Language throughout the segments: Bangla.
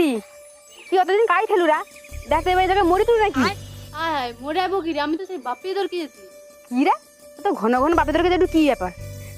দিদি তুই অতদিন কাই খেলুরা দেখতে এবার জায়গায় মরি তুই নাকি? আয় মরে যাব কি রে? আমি তো সেই বাপি দর কি যেতি কি রে? তো ঘন ঘন বাপেদেরকে একটু কি ব্যাপার?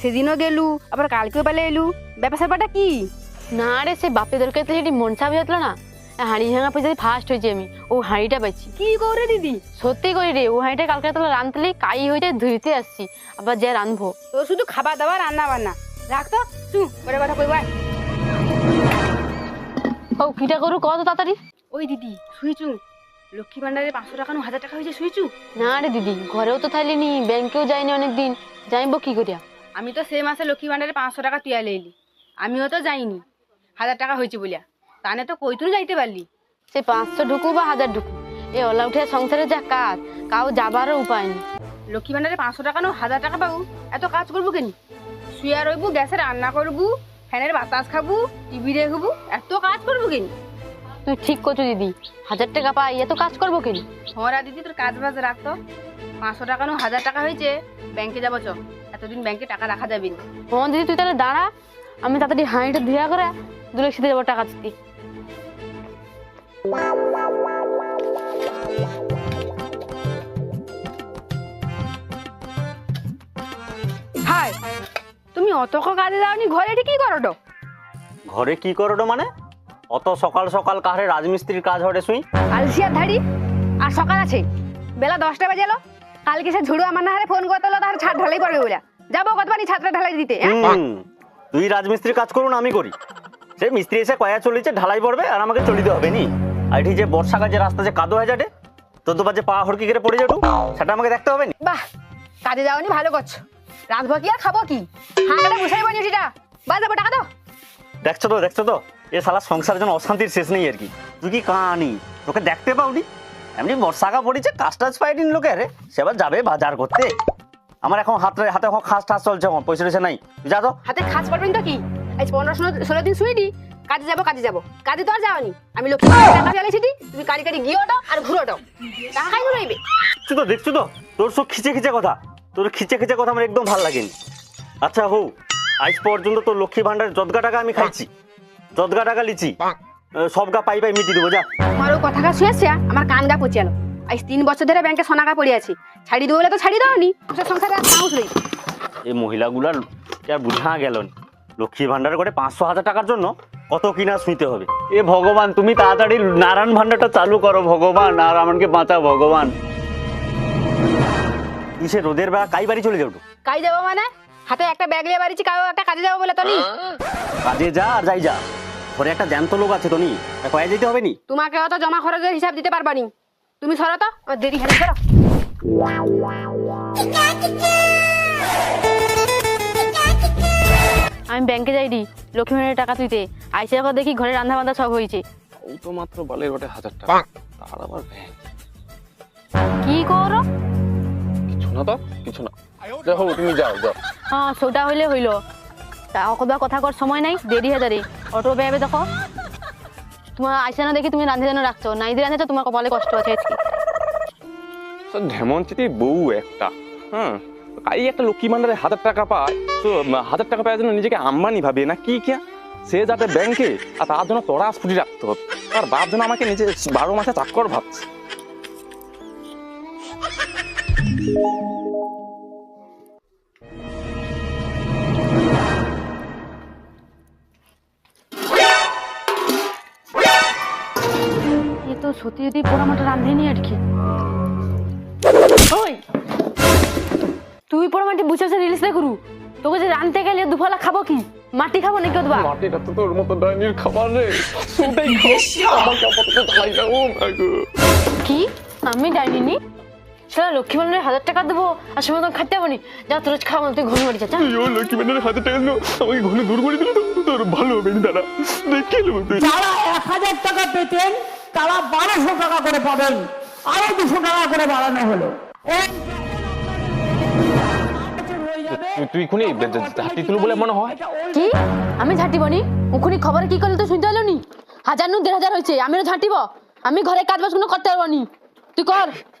সেদিনও গেলু আবার কালকেও বেলা এলু। ব্যাপার স্যাপারটা কি? না রে সে বাপি দরকে তো যেটি মনসা বুঝাতলো না। হাঁড়ি ভাঙা পয়সা ফার্স্ট হয়েছি আমি ও হাঁড়িটা পাইছি। কি করে দিদি? সত্যি করি রে ও হাঁড়িটা কালকে তোলা রাঁধলি কাই হইতে ধুইতে আসছি আবার যে রাঁধবো। তো শুধু খাবার দাবার রান্না বান্না রাখ তো শু পরে কথা কইবা ও কিটা করু কত তাড়াতাড়ি। ওই দিদি শুয়েছু লক্ষ্মী ভান্ডারে পাঁচশো টাকা না হাজার টাকা হয়েছে শুয়েছু না রে দিদি ঘরেও তো থাইলিনি ব্যাংকেও যাইনি অনেকদিন। যাইবো কি করিয়া? আমি তো সে মাসে লক্ষ্মী ভান্ডারে পাঁচশো টাকা তুই এলি আমিও তো যাইনি হাজার টাকা হয়েছে বলিয়া। তানে তো কইতুন যাইতে পারলি। সে পাঁচশো ঢুকু বা হাজার ঢুকু এ ওলা উঠে সংসারে যা কাজ কাউ যাবারও উপায় নেই। লক্ষ্মী ভান্ডারে পাঁচশো টাকা না হাজার টাকা পাবো এত কাজ করব কেন? শুয়া রইবু গ্যাসে রান্না করবু ফ্যানের বাতাস খাবু টিভি দেখবু এত কাজ করব কেন? তুই ঠিক করছ দিদি। হাজার টাকা পাই এত কাজ করব কেন? হরা দিদি তোর কাজ বাজ রাখতো পাঁচশো টাকা নো হাজার টাকা হয়েছে। ব্যাংকে যাব চ এতদিন ব্যাংকে টাকা রাখা যাবে না। হ্যাঁ দিদি তুই তাহলে দাঁড়া। আমি তাড়াতাড়ি হাঁড়িটা ধুয়া করে দুলের সাথে যাব টাকা দিতে। তুমি কাজে যাওনি ঘরে এটি কি করো ঘরে কি করো তো মানে? অত সকাল সকাল কাহারে রাজমিস্ত্রির কাজ হরে শুই আলসিয়ার ধাড়ি আর সকাল আছে। বেলা দশটা বাজে এলো। কালকে সে ঝুড়ু আমার না হারে ফোন করতে হলো তার ছাদ ঢালাই করবে বলে যাব কতবারই ছাদটা ঢালাই দিতে হ্যাঁ? তুই রাজমিস্ত্রির কাজ করুন আমি করি। সে মিস্ত্রি এসে কয়া চলেছে ঢালাই পড়বে আর আমাকে চলিতে হবে নি? আর এটি যে বর্ষাকাল যে রাস্তা যে কাদো হয়ে যাবে তোর তো বাজে পা হড়কি করে পড়ে যাব সেটা আমাকে দেখতে হবে নি? বাহ কাজে যাওনি ভালো করছ। রাঁধবো কি? আর খাব কি হাঁকাটা বসাই বানিয়ে সেটা যাব টাকা দাও। দেখছ তো দেখছ তো? এ সালা সংসারের জন্য অশান্তির শেষ নেই আর কি। তুই কি কাহানি? তোকে দেখতে পাওনি? এমনি বর্ষাকা পড়েছে কাজ টাজ পাইনি লোকের সেবার যাবে বাজার করতে? আমার এখন হাতে হাতে এখন খাস টাস চলছে এখন পয়সা টয়সা নাই। তুই যা তো। হাতে খাস পারবেন তো কি? আজ পনেরো ষোলো ষোলো দিন শুইনি কাজে যাব কাজে যাব। কাজে তো আর যাওনি আমি ভান্ডারের টাকা চালিয়েছি তুমি কারি কারি গিয়ে ওটো আর ঘুরে ওটো টাকা খাই রইবে দেখছ তো দেখছ তো? তোর সব খিচে খিচে কথা। তোর খিচে খিচে কথা আমার একদম ভালো লাগেনি। আচ্ছা হো আজ পর্যন্ত তোর লক্ষ্মী ভান্ডারের যদগা টাকা আমি খাইছি যদগা টাকা লিচি আহ, সব গা পাই পাই মিটি দেবো যা। তোমার ও কথাটা শুয়েছে আমার কান গা পচিয়ালো আজ তিন বছর ধরে ব্যাংকে সোনাকা পড়ে আছি। ছাড়ি দেবো বলে তো ছাড়ি দাওনি। সংসারে আর পাউস নেই। এই মহিলাগুলার কি আর বুঝা গেল না। লক্ষ্মী ভান্ডার করে পাঁচশো হাজার টাকার জন্য কত কিনা শুইতে হবে। এ ভগবান তুমি তাড়াতাড়ি নারায়ণ ভান্ডারটা চালু করো ভগবান আর আমাকে বাঁচাও ভগবান। তুই রোদের বেলা কাই বাড়ি চলে যাও তো। কাজ যাব মানে? হাতে একটা ব্যাগ নিয়ে বাড়িছি কাউ একটা কাজে যাব বলে তো নি কাজে যা আর যাই যা। ঘরে একটা জ্যান্ত লোক আছে তো নি তা কয়ে যেতে হবে নি? তোমাকে অত জমা খরচের হিসাব দিতে পারবানি তুমি সরো তো দেরি হয়ে সরো। আমি ব্যাংকে যাইনি লক্ষ্মী ভান্ডারের টাকা তুইতে। আইসে এখন দেখি ঘরে রান্না বান্না সব হয়েছে। ও তো মাত্র বালের ঘটে হাজার টাকা। তার আবার ভ্যান কি করো? না তো? কিছু না। যাও তুমি যাও যাও। হ্যাঁ সেটা হইলে হইল। তা অকবা কথা কর সময় নাই দেরি হয়ে যাবে অটো পেয়ে দেখো। তোমার আইসে না দেখি তুমি রান্ধে যেন রাখছো নাই দিয়ে রাঁধেছো তোমার কপালে কষ্ট আছে আজকে। বউ একটা। হ্যাঁ কাই একটা লক্ষ্মী ভান্ডারে হাজার টাকা পায়। তো হাজার টাকা পাওয়ার জন্য নিজেকে আম্বানি ভাবে না কি কিয়া? সে যাতে ব্যাংকে আর তার জন্য তোরা স্কুটি রাখতে হতো আর বাপ জন্য আমাকে নিজে বারো মাসে চাকর ভাবছে। তো সত্যি যদি পোড়া মাটা রান্ধেনি আর কি ওই তুই পোড়া মাটি বুঝে বসে রিলিজ করু তোকে যে রানতে গেলে দুফলা খাব কি মাটি খাব নাকি অথবা মাটিটা তো তোর মতো ডাইনির খাবার রে শুটাই আমাকে আপাতত ঢালাই দাও কি আমি ডাইনি সেটা লক্ষ্মী ভান্ডারের হাজার টাকা দেবো আর সময় তখন খাইতে পারি যা তোর খাওয়া তুই ঘন বাড়ি যা যা। লক্ষ্মী ভান্ডারে হাজার টাকা দিল আমাকে ঘরে দূর করে দিল তোর ভালো হবে না দাদা। দেখে যারা এক হাজার টাকা পেতেন তারা বারোশো টাকা করে পাবেন। আরও দুশো টাকা করে বাড়ানো হলো। এই হয়ে যাবে। তুই- তুই খুনি হাতি তুলো বলে মনে হয়। কি? আমি ঝাঁটিবনি উখুনি খবর কি করলে তো শুনতে হলো নি হাজার নু দেড় হাজার হয়েছে আমিও ঝাঁটিব। আমি ঘরে কাজ বাজ কোনো করতে পারব নি। তুই কর।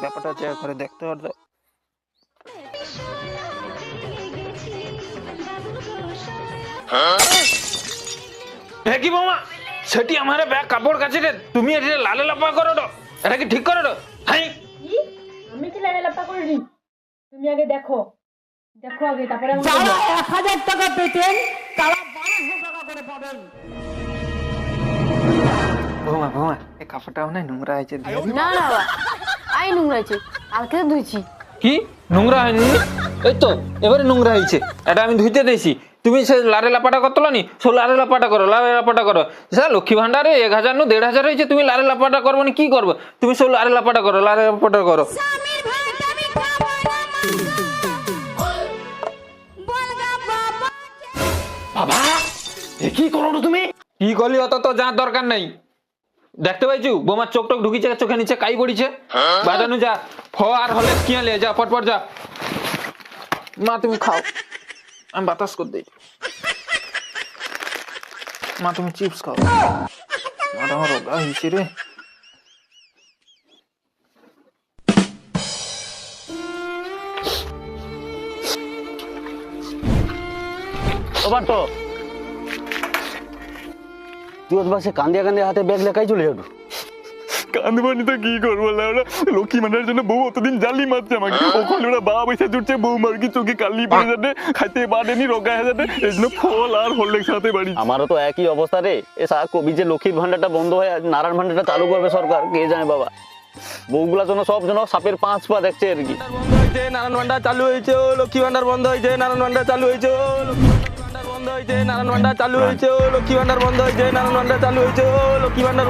ব্যাপারটা চেক করে দেখতে পারতো হ্যাঁ? কি বৌমা? সেটি আমার ব্যাগ কাপড় কাছে রে তুমি এটা লালে লাপা করো তো এটা কি ঠিক করো তো? হাই! আমি কি লাইনে লাপা করিনি? তুমি আগে দেখো। দেখো আগে তারপরে আমি যারা এক হাজার টাকা পেতেন তারা বারোশো টাকা করে পাবেন। বৌমা বৌমা এই কাপড়টা মনে নোংরা হয়েছে না না বাবা আই নোংরা আছে কালকে ধুইছি। কি? নোংরা হয়নি? এই তো এবারে নোংরা হয়েছে। এটা আমি ধুইতে দিয়েছি। তুমি সে লারে লাপাটা করতো নি সো লারে লাপাটা করো লারে লাপাটা করো। স্যার লক্ষ্মী ভান্ডারে এক হাজার নু দেড় হাজার হয়েছে তুমি লারে লাপাটা করব নি কি করব? তুমি সব লারে লাপাটা করো লারে লাপাটা করো। বাবা কি করো তুমি? কি করলি অত তো যার দরকার নাই। দেখতে পাইছু? বোমার চোখ টোক ঢুকিছে চোখে নিচে কাই পড়িছে? বাজানু যা, ফ আর হলে কিয়া লে, যা, পটপট যা। মা, তুমি খাও। আমি বাতাস করে দিই। মা, তুমি চিপস খাও। মাটা আমার রোগা হয়েছে রে। ওবার তো। তুই ওর বাসে কান্দিয়া কান্দিয়া হাতে ব্যাগ লেখাই চলে যাব। কান্দবানি তো কি করব ওরা লক্ষ্মী মান্ডার জন্য বউ অতদিন জালি মারছে আমাকে। ওখানে ওরা বাবা পয়সা জুটছে বউ মার্কি চোখে কালি পড়ে যাবে খাইতে পারেনি রোগা হয়ে যাবে এই জন্য ফল আর হরলেক সাথে বাড়ি আমারও তো একই অবস্থা রে। এ সারা কবি যে লক্ষ্মীর ভান্ডারটা বন্ধ হয়ে আজ নারায়ণ ভান্ডারটা চালু করবে সরকার কে জানে বাবা। বউগুলার জন্য সব জন্য সাপের পাঁচ পা দেখছে আর কি। নারায়ণ ভান্ডার চালু হয়েছে লক্ষ্মী ভান্ডার বন্ধ হয়েছে নারায়ণ ভান্ডার চালু হয়েছে বন্ধ হয়েছে নারায়ণ ভান্ডার চালু হয়েছে ও লক্ষ্মী ভান্ডার বন্ধ হয়েছে ও লক্ষ্মী ভান্ডার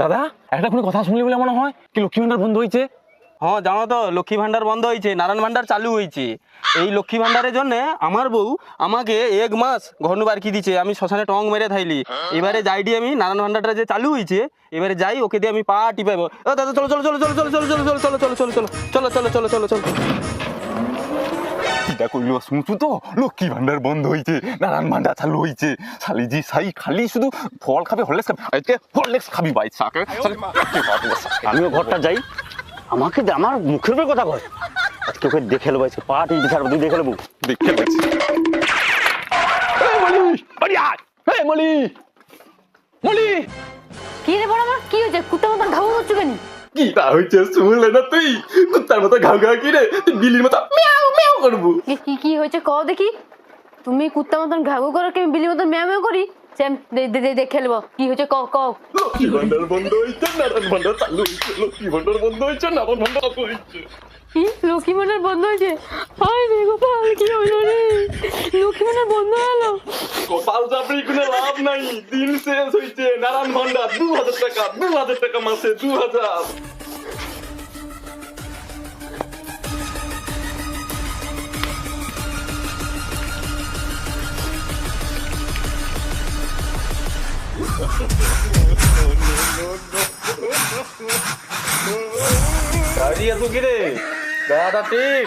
দাদা একটা কোনো কথা শুনলি বলে মনে হয় কি লক্ষ্মী ভান্ডার বন্ধ হয়েছে হ্যাঁ জানো তো লক্ষ্মী ভান্ডার বন্ধ হয়েছে নারায়ণ ভান্ডার চালু হয়েছে এই লক্ষ্মী ভান্ডারের জন্য আমার বউ আমাকে এক মাস ঘর বারকি দিছে আমি শ্মশানে টং মেরে থাইলি এবারে যাই দিয়ে আমি নারায়ণ ভান্ডারটা যে চালু হয়েছে এবারে যাই ওকে দিয়ে আমি পা টিপাইব ও দাদা চলো চলো চলো চলো চলো চলো চলো চলো চলো চলো চলো চলো চলো চলো চলো চলো চলো এটা কইলো শুনছু তো? লক্ষ্মী ভান্ডার বন্ধ হয়েছে নারায়ণ ভান্ডার চালু হয়েছে শালি জি সাই খালি শুধু ফল খাবে হরলেক্স খাবে। আজকে হরলেক্স খাবি ভাই সাকে আমিও ঘরটা যাই। আমাকে আমার মুখের উপরে কথা কয়। আজকে ওকে দেখে নেব আজকে পা টিপে ছাড়বো তুই দেখে নেব এই মলি আয়। মলি মলি কি রে বড় মা কি হয়েছে? কুত্তার মতন ঘাউ হচ্ছে কেন? কি তা হয়েছে শুনলে না তুই? কুত্তার মতো ঘাউ ঘাউ কিরে? তুই বিলির মতো মিয়াও মিয়াও করব। কি- কি হয়েছে কও দেখি? তুমি কুত্তার মতন ঘাগু করো কি আমি বিলির মতন ম্যাও ম্যাও করি? সেম দেখে নেব কি হয়েছে কও কও। লক্ষ্মী ভান্ডার বন্ধ হয়েছে নারায়ণ ভান্ডার চালু হয়েছে লক্ষ্মী ভান্ডার বন্ধ হয়েছে নারায়ণ ভান্ডার চালু হয়েছে কি? লক্ষ্মী ভান্ডার বন্ধ হয়েছে হায় রে গোপাল কি হলো রে? লক্ষ্মী ভান্ডার বন্ধ হলো? চাপড়ি কোনো লাভ নাই। দিন শেষ হয়েছে নারায়ণ ভান্ডার দু হাজার টাকা দু হাজার টাকা মাসে দু হাজার দাঁড়িয়ে আছো কি রে দাদা ঠিক